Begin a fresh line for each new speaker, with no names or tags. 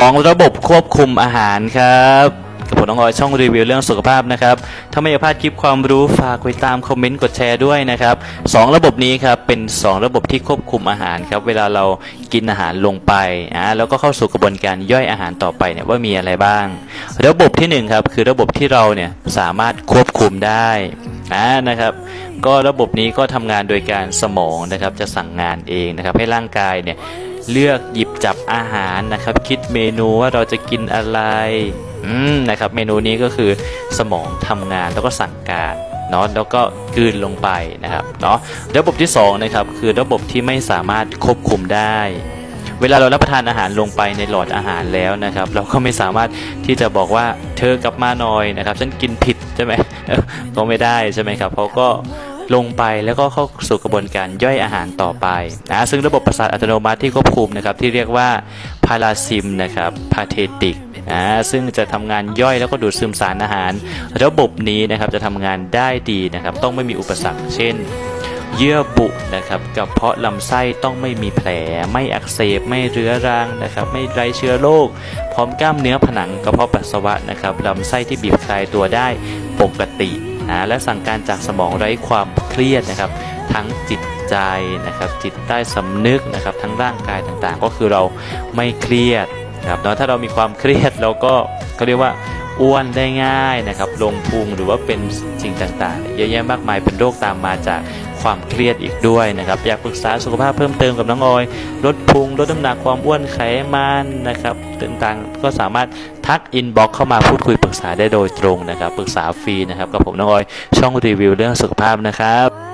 2 ระบบควบคุมอาหารครับกับผมน้องออยช่องรีวิวเรื่องสุขภาพนะครับ ถ้าไม่อยากพลาดคลิปความรู้ฝากไว้ตามคอมเมนต์กดแชร์ด้วยนะครับสองระบบนี้ครับเป็น 2 ระบบที่ควบคุมอาหารครับเวลาเรากินอาหารลงไปอ่าแล้วก็เข้าสู่กระบวนการย่อยอาหารต่อไปเนี่ยว่ามีอะไรบ้าง ระบบที่หนึ่งครับคือระบบที่เราเนี่ยสามารถควบคุมได้อ่านะครับก็ระบบนี้ก็ทำงานโดยการสมองนะครับจะสั่งงานเองนะครับให้ร่างกายเนี่ย เลือกหยิบจับอาหารนะครับ คิดเมนูว่าเราจะกินอะไรนะครับ เมนูนี้ก็คือสมองทำงานแล้วก็สั่งการเนาะแล้วก็กลืนลงไปนะครับเนาะระบบที่สองนะครับคือระบบที่ไม่สามารถควบคุมได้ เวลาเรารับประทานอาหารลงไปในหลอดอาหารแล้วนะครับ เราก็ไม่สามารถที่จะบอกว่าเธอกลับมาหน่อยนะครับ ฉันกินผิดใช่ไหมก็ไม่ได้ใช่ไหมครับเขาก็ ลงไปแล้วก็เข้าสู่กระบวนการย่อยอาหารต่อไปนะซึ่งระบบประสาทอัตโนมัติที่ควบคุมนะครับที่เรียกว่าพาราซิมนะครับพาเทติกนะซึ่งจะทำงานย่อยแล้วก็ดูดซึมสารอาหาร ระบบนี้นะครับจะทำงานได้ดีนะครับต้องไม่มีอุปสรรค เช่น เยื่อบุนะครับกับเพาะลำไส้ต้องไม่มีแผล ไม่อักเสบไม่เรื้อรังนะครับไม่ไร้เชื้อโรคพร้อมกล้ามเนื้อผนังกระเพาะปัสสาวะนะครับลำไส้ที่บีบคลายตัวได้ปกติ หาและสั่งการจากสมองไร้ความเครียดนะครับ ทั้งจิตใจนะครับ จิตใต้สำนึกนะครับ ทั้งร่างกายต่างๆ ก็คือเราไม่เครียดนะครับเนาะถ้าเรามีความเครียดเราก็เขาเรียกว่าอ้วนได้ง่ายนะครับ ลงพุงหรือว่าเป็นสิ่งต่างๆ เยอะแยะมากมายเป็นโรคตามมาจาก ความเครียดอีกด้วยนะครับ อยากปรึกษาสุขภาพเพิ่มเติมกับน้องออย ลดพุงลดน้ำหนักความอ้วนไขมันนะครับต่างๆก็สามารถทักอินบ็อกเข้ามาพูดคุยปรึกษาได้โดยตรงนะครับ ปรึกษาฟรีนะครับกับผมน้องออย ช่องรีวิวเรื่องสุขภาพนะครับ